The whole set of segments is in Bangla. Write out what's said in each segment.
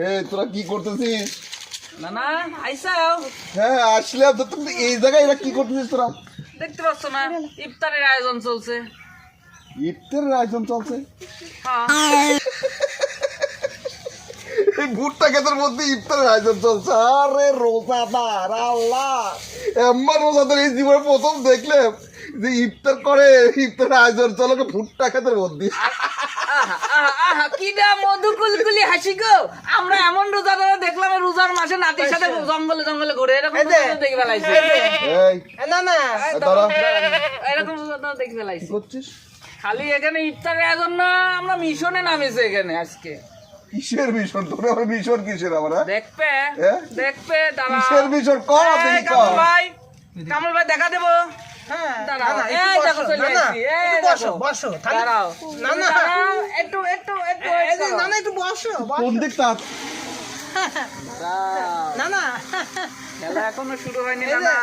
এ তোরা কি করতেছিস? না না আইসাও? হ্যাঁ আসলাম তো তুমি এই জায়গায় এরা কি করতেছিস তোরা? দেখতে পাচ্ছ না ইফতারের আয়োজন চলছে। ইফতারের আয়োজন চলছে? হ্যাঁ। এই ভুট্টা ক্ষেতের মধ্যে ইফতারের আয়োজন চলছে। আরে রোজাদার আল্লাহ। এমন রোজাদার এই জীবনে প্রথম দেখলাম যে ইফতার করে ইফতারের আয়োজন চলো ভুট্টা ক্ষেতের মধ্যে আহা, আহা, আহা, মধু কুলকুলি হাসি গো। আমরা এমন রোজাদার দেখলাম রোজার মাসে নাতির সাথে জঙ্গলে জঙ্গলে ঘুরে এরকম দেখে ফেলাইছে এই না না। এরকম দেখে ফেলাইছে করছিস? খালি এখানে ইফতারের আয়োজন না আমরা মিশনে নামেছে এখানে আজকে। কিসের মিশন? তোর আমার মিশন কিসের আমার হ্যাঁ? দেখবে হ্যাঁ? দেখবে দাঁড়া। কিসের মিশন? কর কর। ভাই কামল ভাই দেখা দেবো। না, না, এই একটু দেখো বসো, চলে না, না, এসেছি, এই একটু বসো, দেখো। বসো, তাহলে- দাঁড়াও। না, না। দাঁড়াও, একটু একটু একটু এই যে, wait না করো। না একটু বসো বসো। কোন দিকটা দাঁড়াও, না না খেলা এখনও শুরু হয়নি না যে, না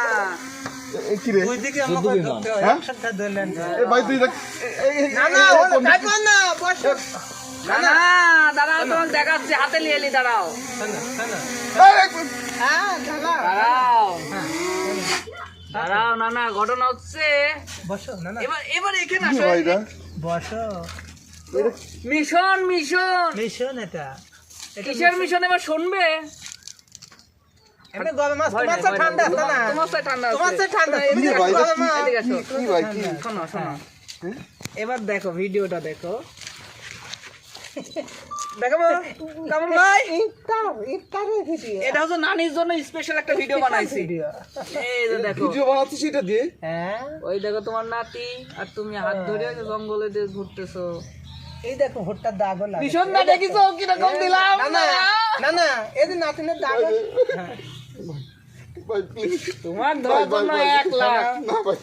এই কি রে? ওই দিকে আমাকে ধরতে হয়? একসাথে ধরলেন। এ ভাই তুই দেখ। এই, এই, না না এই, ওটা কোন দিকে? কাটবো না বসো। না না দাঁড়াও তোমাকে দেখাচ্ছি হাতে নিয়ে এলি দাঁড়াও। হ্যাঁ দাঁড়াও। হ্যাঁ, দাঁড়াও না না ঘটনা হচ্ছে। বসো না না এবার এবার এখানে আসো। বসো। Mission mission. মিশন এটা। কিসের মিশন। এবার শুনবে? হ্যাঁ? এবার দেখো ভিডিওটা দেখো। দেখাবো? কেমন ভাই? ইফতার ইফতারের ভিডিও এটা হচ্ছে নানির জন্য স্পেশাল একটা ভিডিও বানাইছি। এই যে দেখো। ভিডিও বানাচ্ছিস এটা দিয়ে? হ্যাঁ। ওই দেখো তোমার নাতি আর তুমি হাত ধরে জঙ্গলে দিয়ে ঘুরতেছো। এই দেখো ভুট্টার দাগও লাগে। ভীষণ না দেখিছো? কীরকম দিলাম? না না না না এই যে নাতিনের দাগ তোমার ধরার জন্য এক লাখ।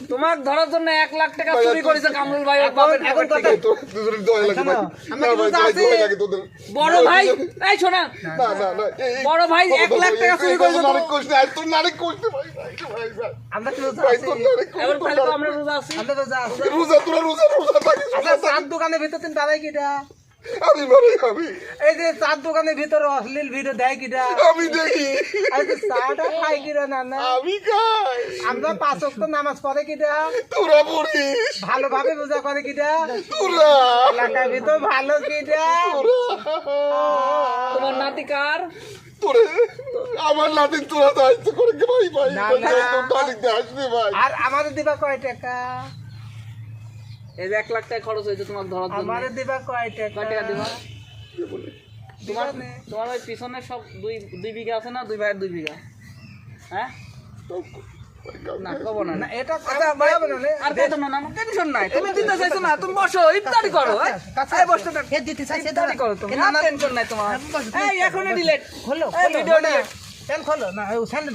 তোমার ধরার জন্য এক লাখ টাকা চুরি করেছে কামরুল ভাই এখন কথা কি বড় ভাই এই শোনা। না না না এই- এই- বড় ভাই এক লাখ টাকা চুরি করেছে আমরা রোজা আছি? রোজা রোজা রোজা তোরা রোজা আচ্ছা দোকানের ভিতর তুমি দাঁড়াই কিটা? আমি মারি আমি এই যে চার দোকানের ভিতরে অশ্লীল ভিডিও দেয় কিটা? আমি দেখি। যে চাটা খাই কিটা না না? আমি খাই। আমরা পাঁচ ওয়াক্ত নামাজ পড়ে কিটা? তোরা পড়িস। ভালোভাবে রোজা করে কিটা? তোরা। এলাকার ভিতর ভালো কিটা? তোমার নাতি কার? তোরে। আমার নাতি তোরা দায়িত্ব করে ভাই ভাই? না, না। তোর নাতিকে আসবে ভাই? আর আমাদের দিবা কয় টাকা? এই যে এক লাখ টাকা খরচ হয়েছে তোমার ধরার জন্য। আমাদের দিবা কয় টাকা? কয় টাকা দিবা? তোমার তোমার ওই পিছনে সব দুই দুই বিঘা আছে না? দুই ভাইয়ের দুই বিঘা। হ্যাঁ? না কব না। না এটা কথা বলব না আর কত না না টেনশন নাই। তুমি দিতে চাইছো না তুমি বসো ইফতারি করো হ্যাঁ? কাছে এই বসো কে দিতে চাইছে ইফতারি করো তুমি। আর টেনশন নাই তোমার। বসো, এই এখনই ডিলেট খোলো ভিডিও ডিলেট কেন খোলো। না স্যান্ডেল